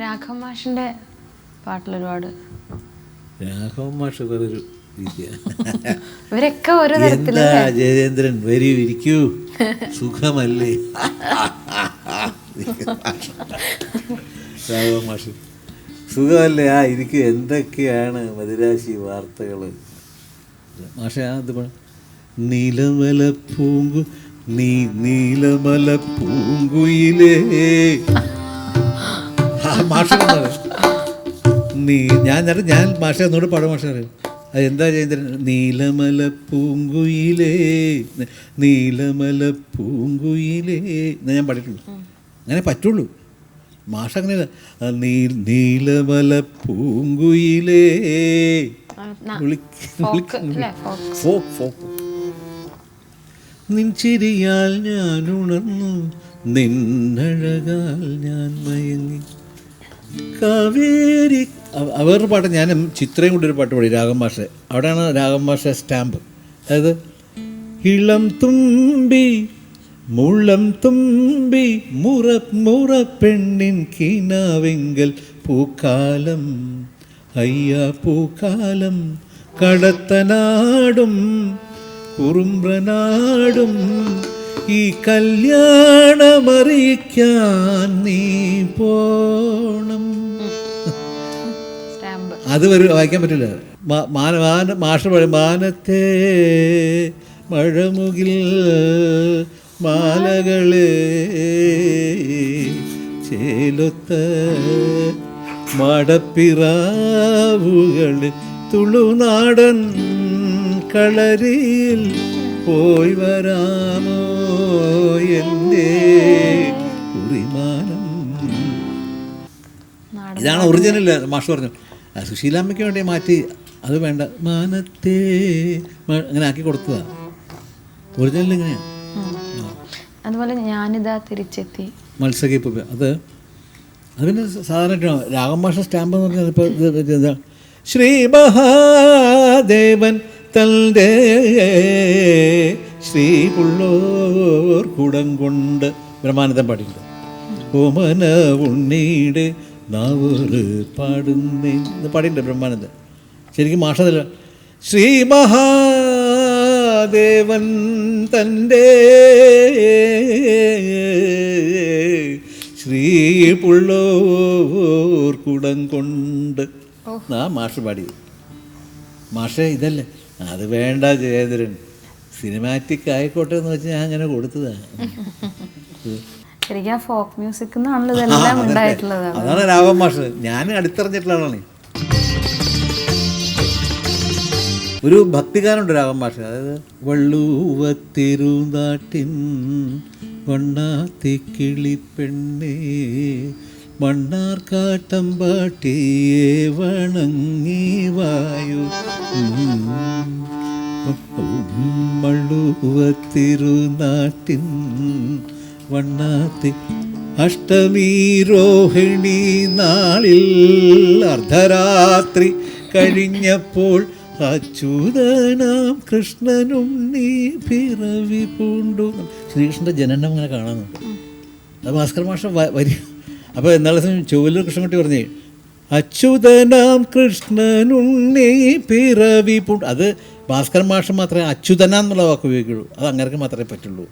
രാഘവ മാഷിന്റെ പാട്ടിൽ ഒരുപാട് രാഘവൻ മാഷ് വേറൊരു ഇവരൊക്കെ ഓരോ എന്താ ജയചന്ദ്രൻ വരൂ ഇരിക്കൂ. സുഖമല്ലേ? രാഘവ മാഷ്. സുഖമല്ലേ? ആ ഇരിക്കൂ. എന്തൊക്കെയാണ് മദിരാശി വാർത്തകൾ മാഷ പറ. നീലമല പൂങ്കു നീ നീലമല പൂങ്കുയിലേ ആ, മാഷ്. നീ ഞാൻ എന്നിട്ട് ഞാൻ മാഷ എന്നോട് പാടും മാഷ അറിയാം അത് എന്താ ചെയ്തത് നീലമല പൂങ്കുയിലേ നീലമല പൂങ്കുയിലേ. എന്ന് ഞാൻ പാടിയിട്ടുള്ളൂ. അങ്ങനെ പറ്റുള്ളൂ. മാഷ അങ്ങനെ നീ നീലമല പൂങ്കുയിലേ. നിൻ ചിരിയാൽ ഞാൻ ഉണർന്നു നിന്നഴകാൽ ഞാൻ മയങ്ങി കാവേരി വേറൊരു പാട്ട് ഞാനും ചിത്രയും കൂടി ഒരു പാട്ട് പാടി രാഗം ഭാഷ അവിടെയാണ് രാഗം മാഷ സ്റ്റാമ്പ്. അതായത് ഇളം തുമ്പി മുളം തുമ്പി മുറ മുറ പെണ്ണിൻ കിനാവെങ്കൽ പൂക്കാലം. അയ്യ പൂക്കാലം. കടത്തനാടും കുറുമ്പ്രനാടും ഈ കല്യാണമറിയിക്കാൻ നീ പോണം. അത് വരെ വായിക്കാൻ പറ്റില്ല. മാന മാന മാഷ പഴയ മാനത്തെ മഴമുകിൽ മാലകളെ ചേലൊത്ത മടപ്പിറാവുകൾ തുളുനാടൻ കളരിയിൽ പോയി വരാമോ എന്റെ ഇതാണ് ഒറിജിനൽ മാഷ് പറഞ്ഞു സുശീലാമ്മയ്ക്ക് വേണ്ടി മാറ്റി അത് വേണ്ട. മാനത്തെ അങ്ങനെ ആക്കി കൊടുത്തതാണ് ഒറിജിനൽ ഇങ്ങനെയാണ്. അതുപോലെ ഞാനിതാ തിരിച്ചെത്തി. മത്സ്യകീപ്പ് അത് അതിന് സാധാരണ രാഗം ഭാഷ സ്റ്റാമ്പ് എന്ന് പറഞ്ഞാൽ ഇപ്പോൾ ശ്രീ മഹാദേവൻ തന്റെ ശ്രീ പുള്ളോർ കുടം കൊണ്ട് ബ്രഹ്മാനന്ദം പാടിയിട്ടുണ്ട്. ഓമന ഉണ്ണീട് നാവൂറ് പാടുന്നേ. ഇത് പാടിയിട്ടുണ്ട് ബ്രഹ്മാനന്ദൻ. ശരിക്കും മാഷതല്ല ശ്രീ മഹാദേവൻ തന്റെ ശ്രീ പുള്ളോർ കുടം കൊണ്ട്. ആ മാഷ പാടിയത്. മാഷ ഇതല്ലേ? അത് വേണ്ട ജയേന്ദ്രൻ സിനിമാറ്റിക് ആയിക്കോട്ടെ എന്ന് വെച്ച് ഞാൻ അങ്ങനെ കൊടുത്തതാണ് ശരിക്കും ആ ഫോക്ക് മ്യൂസിക് എന്നാണല്ലോ ഇതെല്ലാം ഉണ്ടായിട്ടുള്ളത് അതാണ് രാഘവൻ മാഷ് ഞാൻ അടുത്തറിഞ്ഞിട്ടുള്ള ആളാണ് ഒരു ഭക്തിഗാനുണ്ട് രാഘവൻ മാഷ് അതായത് വള്ളൂവത്തിരുനാട്ടിൻ വണ്ണാത്തി കിളിപ്പെണ്ണേ മണ്ണാർക്കാട്ടം പാട്ടിയെ വണങ്ങി വായു വണ്ണാത്തി അഷ്ടമി രോഹിണി നാളിൽ അർദ്ധരാത്രി കഴിഞ്ഞപ്പോൾ അച്യുതനാം കൃഷ്ണനും നീ പിറവി പൂണ്ടു. ശ്രീകൃഷ്ണന്റെ ജനനം അങ്ങനെ കാണാൻ അത് ഭാസ്കർ മാഷ വരി. അപ്പോൾ എന്നാളെ ചൊവ്വലൂർ കൃഷ്ണൻകുട്ടി പറഞ്ഞേ അച്യുതനാം നീ പിറവി പൂണ്ടു. അത് ഭാസ്കർ മാഷ് മാത്രമേ അച്യുതന എന്നുള്ള വാക്ക് ഉപയോഗിക്കുള്ളൂ. അത് അങ്ങനെ മാത്രമേ പറ്റുള്ളൂ.